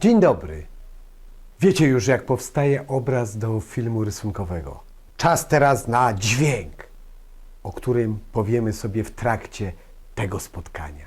Dzień dobry. Wiecie już, jak powstaje obraz do filmu rysunkowego. Czas teraz na dźwięk, o którym powiemy sobie w trakcie tego spotkania.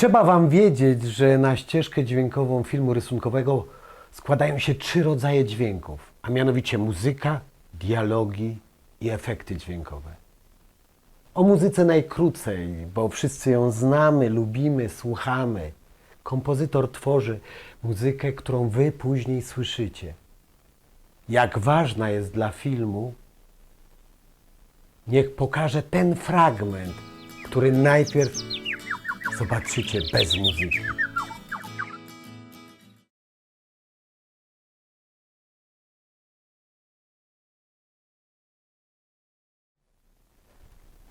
Trzeba Wam wiedzieć, że na ścieżkę dźwiękową filmu rysunkowego składają się trzy rodzaje dźwięków, a mianowicie muzyka, dialogi i efekty dźwiękowe. O muzyce najkrócej, bo wszyscy ją znamy, lubimy, słuchamy. Kompozytor tworzy muzykę, którą Wy później słyszycie. Jak ważna jest dla filmu, niech pokaże ten fragment, który najpierw zobaczycie bez muzyki.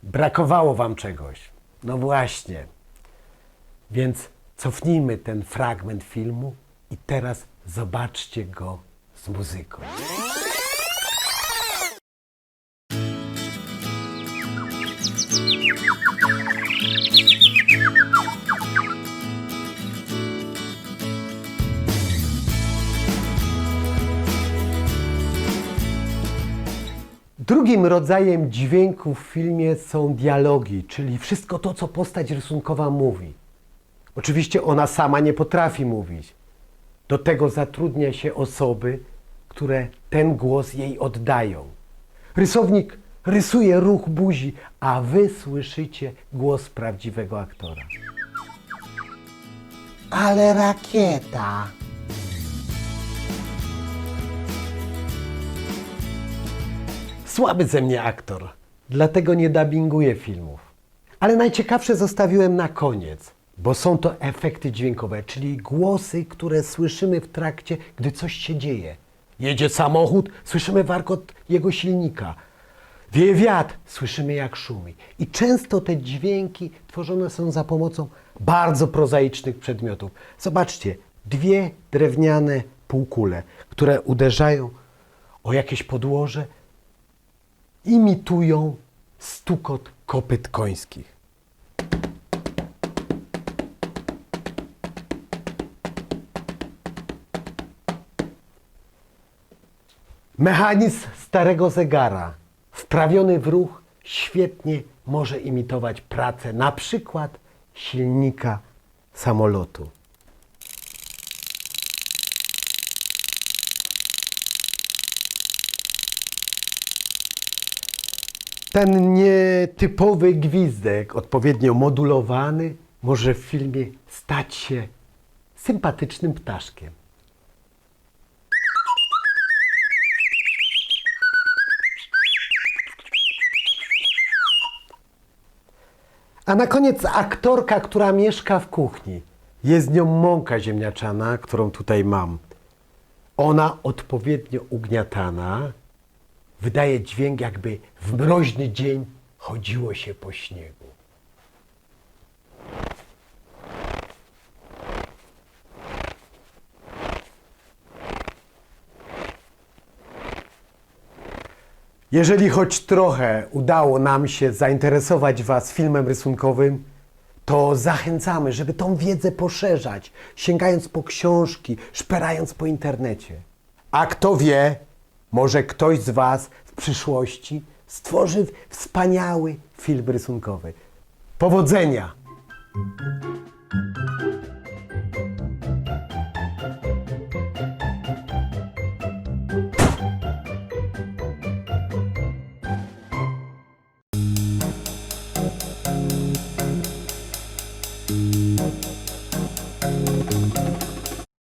Brakowało wam czegoś. No właśnie. Więc cofnijmy ten fragment filmu i teraz zobaczcie go z muzyką. Drugim rodzajem dźwięku w filmie są dialogi, czyli wszystko to, co postać rysunkowa mówi. Oczywiście ona sama nie potrafi mówić. Do tego zatrudnia się osoby, które ten głos jej oddają. Rysownik rysuje ruch buzi, a wy słyszycie głos prawdziwego aktora. Ale rakieta! Słaby ze mnie aktor, dlatego nie dubbinguję filmów. Ale najciekawsze zostawiłem na koniec, bo są to efekty dźwiękowe, czyli głosy, które słyszymy w trakcie, gdy coś się dzieje. Jedzie samochód, słyszymy warkot jego silnika. Wieje wiatr, słyszymy jak szumi. I często te dźwięki tworzone są za pomocą bardzo prozaicznych przedmiotów. Zobaczcie, dwie drewniane półkule, które uderzają o jakieś podłoże imitują stukot kopyt końskich. Mechanizm starego zegara, wprawiony w ruch, świetnie może imitować pracę na przykład silnika samolotu. Ten nietypowy gwizdek, odpowiednio modulowany, może w filmie stać się sympatycznym ptaszkiem. A na koniec aktorka, która mieszka w kuchni. Jest nią mąka ziemniaczana, którą tutaj mam. Ona odpowiednio ugniatana wydaje dźwięk, jakby w mroźny dzień chodziło się po śniegu. Jeżeli choć trochę udało nam się zainteresować Was filmem rysunkowym, to zachęcamy, żeby tą wiedzę poszerzać, sięgając po książki, szperając po internecie. A kto wie, może ktoś z Was w przyszłości stworzy wspaniały film rysunkowy. Powodzenia!